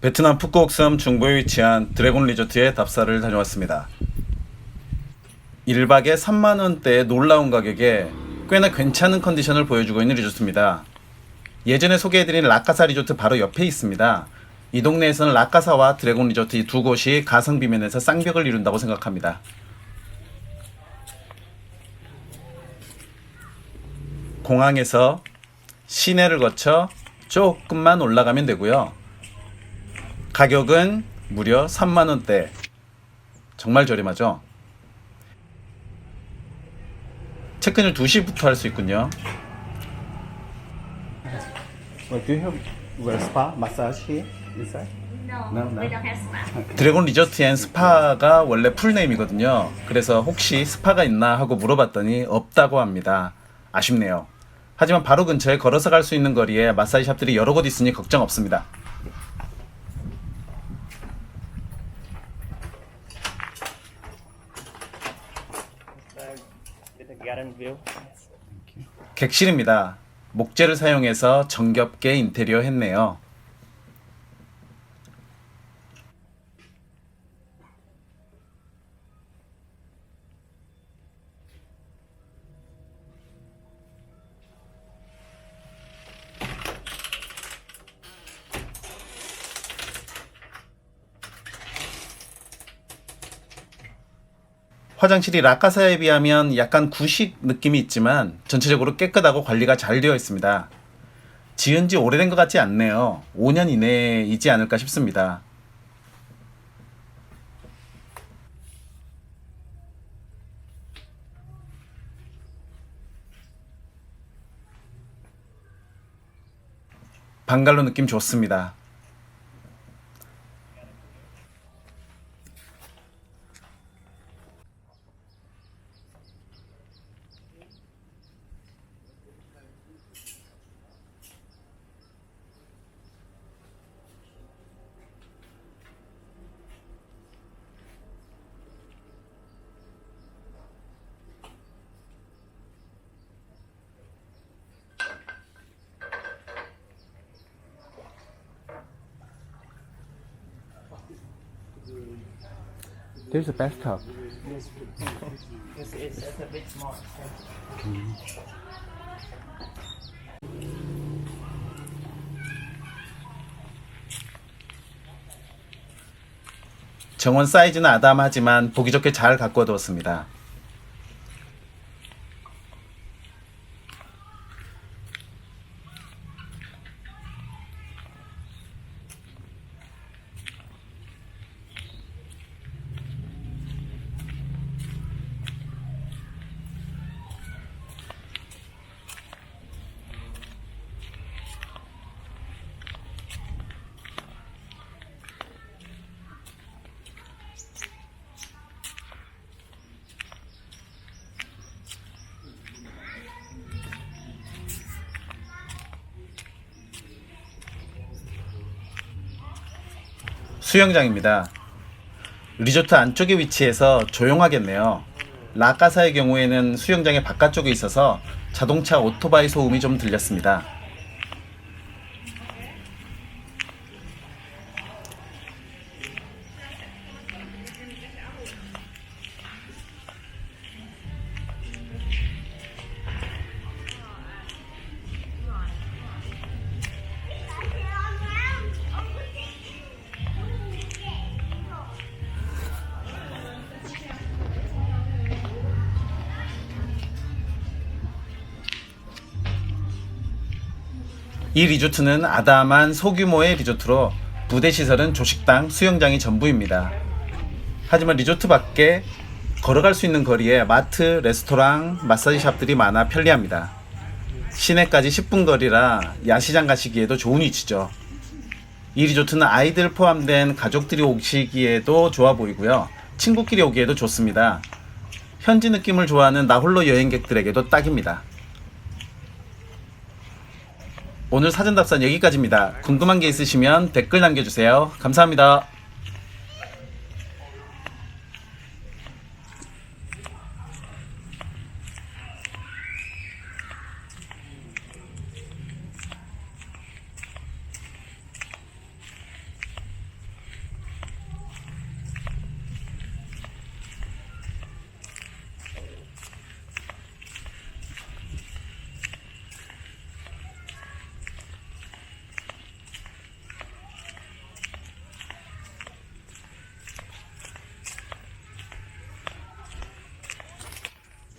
베트남 푸꾸옥섬 중부에 위치한 드래곤 리조트에 답사를 다녀왔습니다. 1박에 3만원대의 놀라운 가격에 꽤나 괜찮은 컨디션을 보여주고 있는 리조트입니다. 예전에 소개해드린 라카사 리조트 바로 옆에 있습니다. 이 동네에서는 라카사와 드래곤 리조트 이 두 곳이 가성비 면에서 쌍벽을 이룬다고 생각합니다. 공항에서 시내를 거쳐 조금만 올라가면 되고요. 가격은 무려 3만원대. 정말 저렴하죠? 체크인을 2시부터 할 수 있군요. Well, do you have well spa massage here inside? No, No, no. we don't have spa. 드래곤 리조트 앤 스파가 원래 풀네임이거든요. 그래서 혹시 스파가 있나 하고 물어봤더니 없다고 합니다. 아쉽네요. 하지만 바로 근처에 걸어서 갈 수 있는 거리에 마사지 샵들이 여러 곳 있으니 걱정 없습니다. 객실입니다. 목재를 사용해서 정겹게 인테리어 했네요. 화장실이 라카사에 비하면 약간 구식 느낌이 있지만 전체적으로 깨끗하고 관리가 잘 되어 있습니다. 지은 지 오래된 것 같지 않네요. 5년 이내이지 않을까 싶습니다. 방갈로 느낌 좋습니다. There's a bathtub. It's, it's, it's a bit small. 정원 사이즈는 아담하지만 보기 좋게 잘 가꿔 두었습니다. 수영장입니다. 리조트 안쪽에 위치해서 조용하겠네요. 라카사의 경우에는 수영장의 바깥쪽에 있어서 자동차 오토바이 소음이 좀 들렸습니다. 이 리조트는 아담한 소규모의 리조트로 부대 시설은 조식당, 수영장이 전부입니다. 하지만 리조트 밖에 걸어갈 수 있는 거리에 마트, 레스토랑, 마사지 샵들이 많아 편리합니다. 시내까지 10분 거리라 야시장 가시기에도 좋은 위치죠. 이 리조트는 아이들 포함된 가족들이 오시기에도 좋아 보이고요. 친구끼리 오기에도 좋습니다. 현지 느낌을 좋아하는 나홀로 여행객들에게도 딱입니다. 오늘 사전 답사 여기까지입니다. 궁금한 게 있으시면 댓글 남겨주세요. 감사합니다.